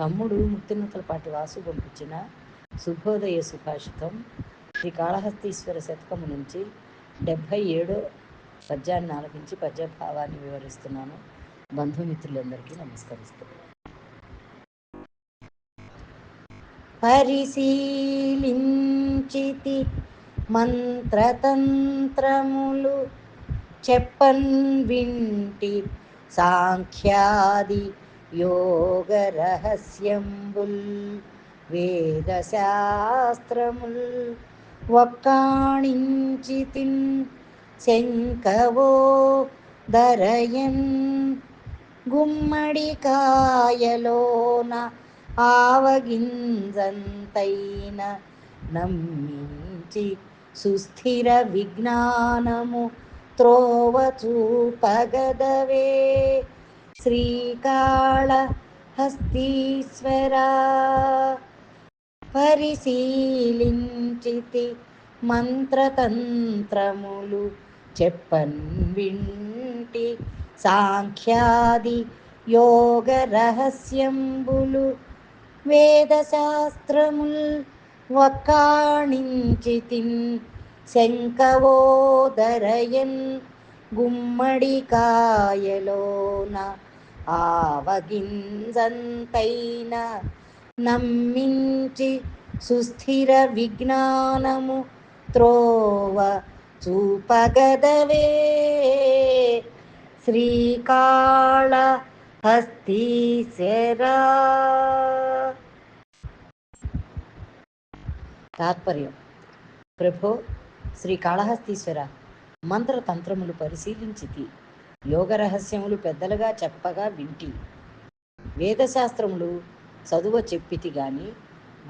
తమ్ముడు ముత్తినతలపాటి వాసు పంపించిన శుభోదయ సుభాషితం. శ్రీ కాళహస్తీశ్వర శతకము నుంచి డెబ్భై ఏడో పద్యాన్ని ఆలపించి పద్యభావాన్ని వివరిస్తున్నాను. బంధుమిత్రులందరికీ నమస్కరిస్తున్నాను పరిశీలించితి మంత్రతంత్రములు చెప్పన్ వింటి సాంఖ్యాది యోగ రహస్యంబుల్ వేదశాస్త్రముల్ ఒక్కాణించితిన్ శంకవో దరయన్ గుమ్మడికాయలోన ఆవగింజంతైన నమ్మించి సుస్థిర విజ్ఞానము త్రోవ శ్రీకాళహస్తీశ్వరా శ్రీకాళ హస్తీశ్వరా పరిశీలించితి మంత్రతంత్రములు చెప్పన్ వింటి సాంఖ్యాది యోగ రహస్యంబులు వేదశాస్త్రముల్ వక్కాణించితిన్ శంకవోదరయన్ గుమ్మడికాయలోన ఆవగింజంతైన నమ్మించి సుస్థిర విజ్ఞానము త్రోవ చూపగదవే. శ్రీకాళ హస్తీశరా తాత్పర్యం. ప్రభో శ్రీ కాళహస్తీశ్వర మంత్రతంత్రములు పరిశీలించితి. యోగ రహస్యములు పెద్దలుగా చెప్పగా వింటి. వేదశాస్త్రములు చదువ చెప్పితి గాని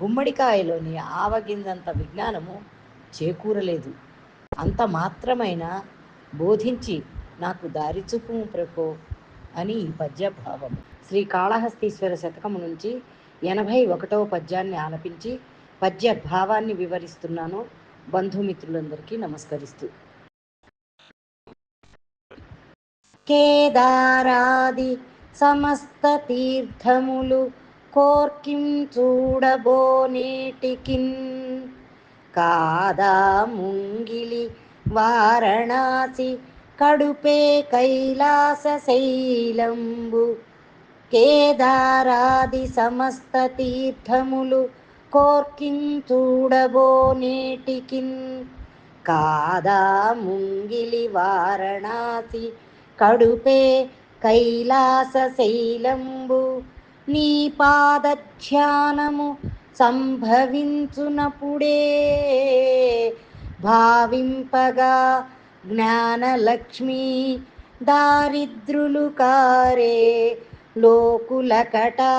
గుమ్మడికాయలోని ఆవగిందంత విజ్ఞానము చేకూరలేదు. అంత మాత్రమైన బోధించి నాకు దారి చూపుము ప్రభో అని ఈ పద్య భావం శ్రీ కాళహస్తీశ్వర శతకము నుంచి ఎనభై ఒకటవ పద్యాన్ని ఆలపించి పద్య భావాన్ని వివరిస్తున్నాను. బంధుమిత్రులందరికీ నమస్కరిస్తూ. కేదారాది సమస్త తీర్థములు కోర్కిం చూడబోనేటికిన్ కాదా ముంగిలి వారణాసి కడుపే కైలాస శైలంబు. కేదారాది సమస్త తీర్థములు కోర్కిం చూడబోనేటికిన్ కాదా ముంగిలి వారణాసి కడుపే కైలాస శైలంబు నీ పాదధ్యానము సంభవించునప్పుడే. భావింపగా జ్ఞానలక్ష్మి దారిద్రులు కారే లోకులకటా.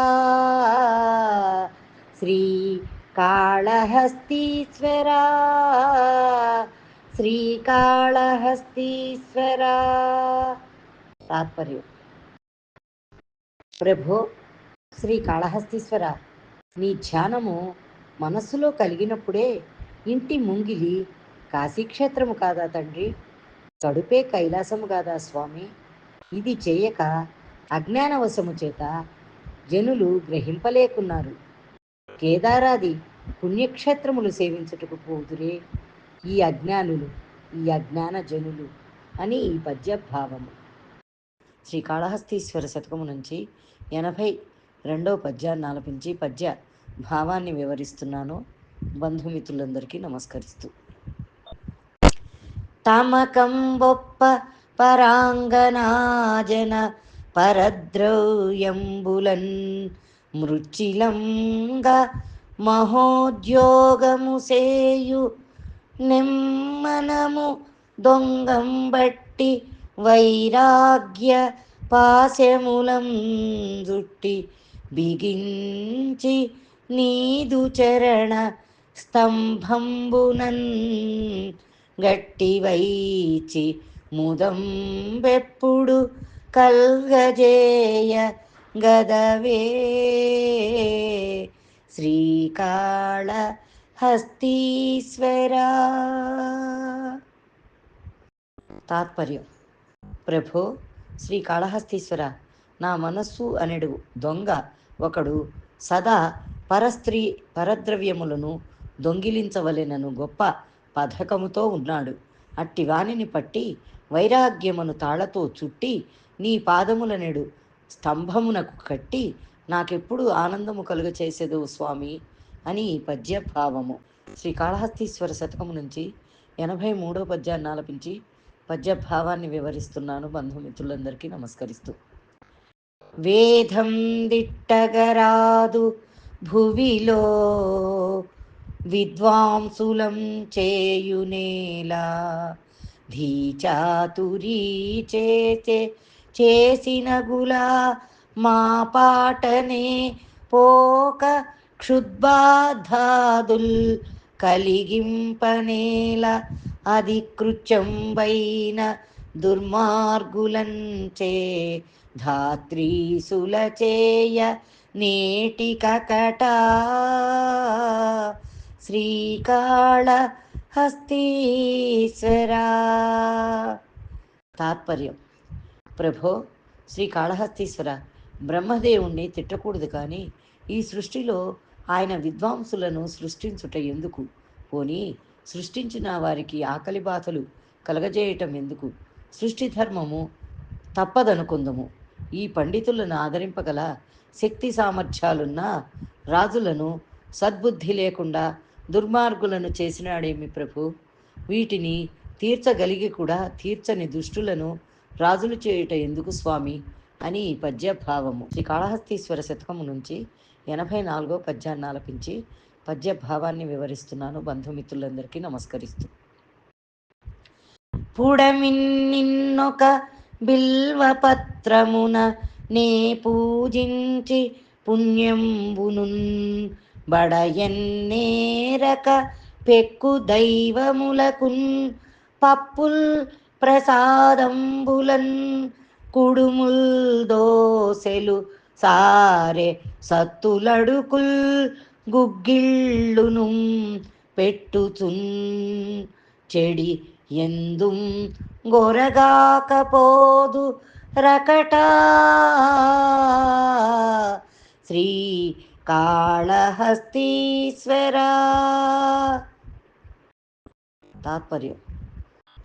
శ్రీ కాళహస్తీశ్వరా శ్రీకాళహస్తీశ్వరా తాత్పర్యం ప్రభో శ్రీ కాళహస్తీశ్వర నీ ధ్యానము మనస్సులో కలిగినప్పుడే ఇంటి ముంగిలి కాశీక్షేత్రము కాదా తండ్రి కడుపే కైలాసము కాదా స్వామి ఇది చేయక అజ్ఞానవశము చేత జనులు గ్రహింపలేకున్నారు కేదారాది పుణ్యక్షేత్రములు సేవించుటకు పోదురే ఈ అజ్ఞానులు ఈ అజ్ఞాన జనులు అని ఈ పద్య భావము శ్రీకాళహస్తీశ్వర శతకము నుంచి ఎనభై రెండవ పద్యాన్ని ఆలపించి పద్య భావాన్ని వివరిస్తున్నాను. బంధుమిత్రులందరికీ నమస్కరిస్తూ. తమకంబొప్ప పరాంగనాజన పరద్రవ్యంబులన్ మృచిలంగా మహోద్యోగము సేయు నిమ్మనము దొంగం బట్టి వైరాగ్య పాశములం జుట్టి బిగించి నీదు చరణ స్తంభంబునన్ గట్టి వైచి ముదం కల్గజేయ గదవే. శ్రీకాళ హస్తీశ్వరా తాత్పర్యం. ప్రభో శ్రీ కాళహస్తీశ్వర నా మనస్సు అనెడు దొంగ ఒకడు సదా పరస్త్రీ పరద్రవ్యములను దొంగిలించవలెనను గొప్ప పథకముతో ఉన్నాడు. అట్టి వాణిని పట్టి వైరాగ్యమును తాళతో చుట్టి నీ పాదములనేడు స్తంభమునకు కట్టి నాకెప్పుడు ఆనందము కలుగ చేసేదు స్వామి అని పద్య భావము శ్రీ కాళహస్తీశ్వర శతకము నుంచి ఎనభై మూడో పద్యాన్ని ఆలపించి పద్యభావాన్ని వివరిస్తున్నాను. బంధుమిత్రులందరికీ నమస్కరిస్తూ. వేదం దిట్టగరాదు భువిలో విద్వాంసులం చేయునేలా ధీచాతురీ చేసే చేసిన గులా మా పాటనే పోక క్షుద్బాధాదుల్ కలిగింపనేల అధికృత్యంబైన దుర్మార్గులంచే ధాత్రీసుల చేయ నేటికకట శ్రీకాళ హస్తీశ్వరా. తాత్పర్యం. ప్రభో శ్రీకాళహస్తీశ్వర బ్రహ్మదేవుణ్ణి తిట్టకూడదు కానీ ఈ సృష్టిలో ఆయన విద్వాంసులను సృష్టించుట ఎందుకు? పోనీ సృష్టించిన వారికి ఆకలి బాధలు కలగజేయటం ఎందుకు? సృష్టి ధర్మము తప్పదనుకుందము. ఈ పండితులను ఆదరింపగల శక్తి సామర్థ్యాలున్న రాజులను సద్బుద్ధి లేకుండా దుర్మార్గులను చేసినాడేమి ప్రభు? వీటిని తీర్చగలిగి కూడా తీర్చని దుష్టులను రాజులు చేయుట ఎందుకు స్వామి? అని ఈ పద్యభావము. శ్రీ కాళహస్తీశ్వర శతకము నుంచి ఎనభై నాలుగో పద్యాన్ని ఆలపించి పద్యభావాన్ని వివరిస్తున్నాను. బంధుమిత్రులందరికీ నమస్కరిస్తూ. పుడమిన్నొక బిల్వపత్రమున నే పూజించి పుణ్యంబునున్ బడయన్నేరక పెక్కు దైవములకున్ పప్పుల్ ప్రసాదంబులన్ కుడుముల్ దోసెలు సారె సత్తులడుకుల్ గుగ్గిళ్ళును పెట్టుచున్ చెడి ఎందుం గొరగాకపోదు రకటా. శ్రీ కాళహస్తీశ్వరా. తాత్పర్యం.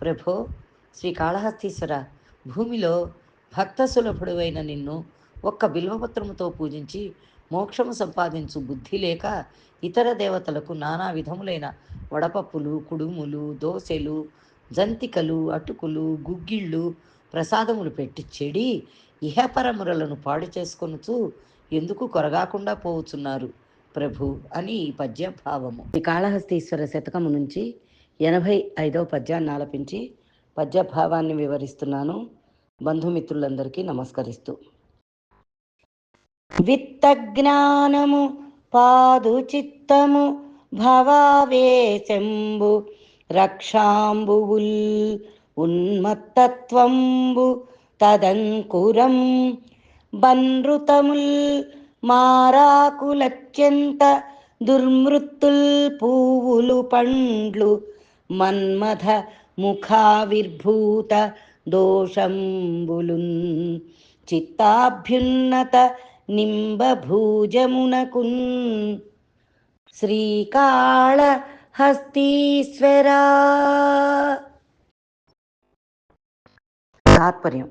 ప్రభో శ్రీ కాళహస్తీశ్వర భూమిలో భక్త సులభుడువైన నిన్ను ఒక్క బిల్వపత్రముతో పూజించి మోక్షము సంపాదించు బుద్ధి లేక ఇతర దేవతలకు నానా విధములైన వడపప్పులు కుడుములు దోసెలు జంతికలు అటుకులు గుగ్గిళ్ళు ప్రసాదములు పెట్టి చెడి ఇహపరమురలను పాడు చేసుకొనుచు ఎందుకు కొరగాకుండా పోవుచున్నారు ప్రభు అని ఈ పద్య భావము ఈ కాళహస్తీశ్వర శతకము నుంచి ఎనభై ఐదవ పద్యాన్ని ఆలపించి పద్య భావాన్ని వివరిస్తున్నాను. బంధుమిత్రులందరికీ నమస్కరిస్తూ విత్తజ్ఞానము పాదు చిత్తము భవావేశంబు రక్షాంబువుల్ ఉన్మత్తత్వంబు తదంకురం బన్రుతముల్ మారాకులత్యంత దుర్మృత్తుల్ పువ్వులు పండ్లు మన్మథ ముఖావిర్భూత దోషంబులున్ చిత్తాభ్యున్నత నింబభూజమునకున్ శ్రీకాళ హస్తీశ్వరా తాత్పర్యం.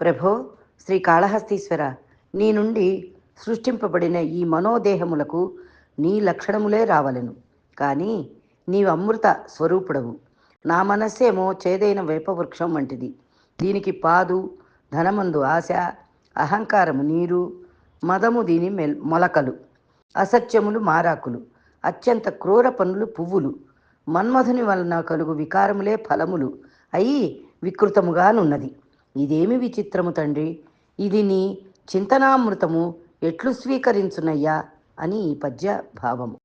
ప్రభో శ్రీ కాళహస్తీశ్వర నీ నుండి సృష్టింపబడిన ఈ మనోదేహములకు నీ లక్షణములే రావలెను. కానీ నీవు అమృత స్వరూపుడవు. నా మనస్సేమో చేదైన వేపవృక్షం వంటిది. దీనికి పాదు ధనమందు ఆశ అహంకారము నీరు మదము దీని మెల్ మొలకలు. అసత్యములు మారాకులు. అత్యంత క్రూర పనులు పువ్వులు. మన్మధుని వలన కలుగు వికారములే ఫలములు అయి వికృతముగానున్నది. ఇదేమి విచిత్రము తండ్రి? ఇది నీ చింతనామృతము ఎట్లు స్వీకరించునయ్యా? అని ఈ పద్య భావము